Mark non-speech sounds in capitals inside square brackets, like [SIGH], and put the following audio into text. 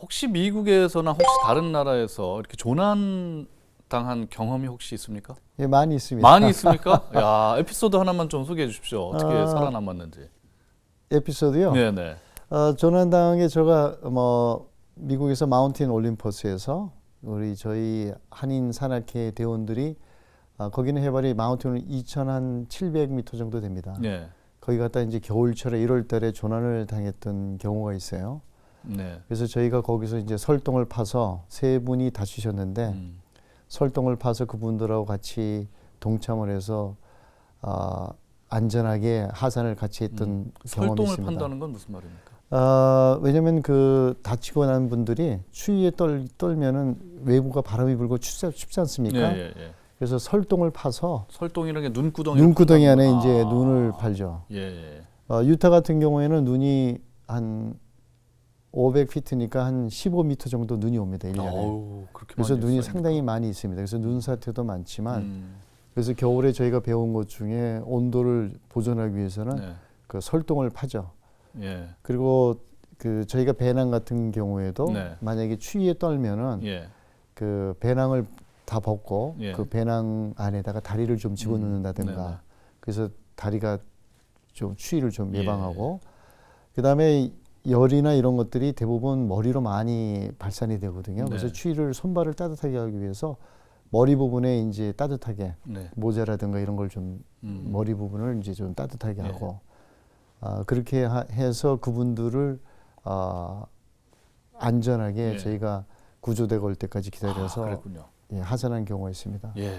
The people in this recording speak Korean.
혹시 미국에서나 혹시 다른 나라에서 이렇게 조난 당한 경험이 혹시 있습니까? 예, 많이 있습니다. 많이 있습니까? [LAUGHS] 야 에피소드 하나만 좀 소개해 주십시오. 어떻게 아, 살아남았는지. 에피소드요. 네네. 어, 조난당한 게 제가 뭐 미국에서 마운틴 올림퍼스에서 우리 저희 한인 산악회 대원들이 아, 거기는 해발이 마운틴은 2,700m 정도 됩니다. 네. 거기 갔다 이제 겨울철에 1월달에 조난을 당했던 경우가 있어요. 네. 그래서 저희가 거기서 이제 설동을 파서 세 분이 다치셨는데 음. 설동을 파서 그분들하고 같이 동참을 해서 아, 안전하게 하산을 같이 했던 경험이 음. 설동을 있습니다. 판다는 건 무슨 말입니까? 아, 왜냐면 그 다치고 난 분들이 추위에 떨, 떨면은 외부가 바람이 불고 춥지, 춥지 않습니까? 예, 예, 예. 그래서 설동을 파서 설동이라는 게 눈구덩이. 눈구덩이 안에 판다는 이제 거. 아. 눈을 팔죠. 예, 예. 어, 유타 같은 경우에는 눈이 한 500피트니까 한 15m 정도 눈이 옵니다. 1년에. 어우, 그렇게 그래서 많이 눈이 쌓입니까? 상당히 많이 있습니다. 그래서 눈 사태도 많지만 음, 그래서 겨울에 저희가 배운 것 중에 온도를 보존하기 위해서는 네. 그 설동을 파죠. 예. 그리고 그 저희가 배낭 같은 경우에도 네. 만약에 추위에 떨면은 예. 그 배낭을 다 벗고 예. 그 배낭 안에다가 다리를 좀 음, 집어넣는다든가 네네. 그래서 다리가 좀 추위를 좀 예. 예방하고 그다음에 열이나 이런 것들이 대부분 머리로 많이 발산이 되거든요. 그래서 네. 추위를 손발을 따뜻하게 하기 위해서 머리 부분에 이제 따뜻하게 네. 모자라든가 이런 걸좀 음. 머리 부분을 이제 좀 따뜻하게 예. 하고 아, 그렇게 하, 해서 그분들을 아, 안전하게 예. 저희가 구조대가 올 때까지 기다려서 아. 예, 하산한 경우가 있습니다. 예.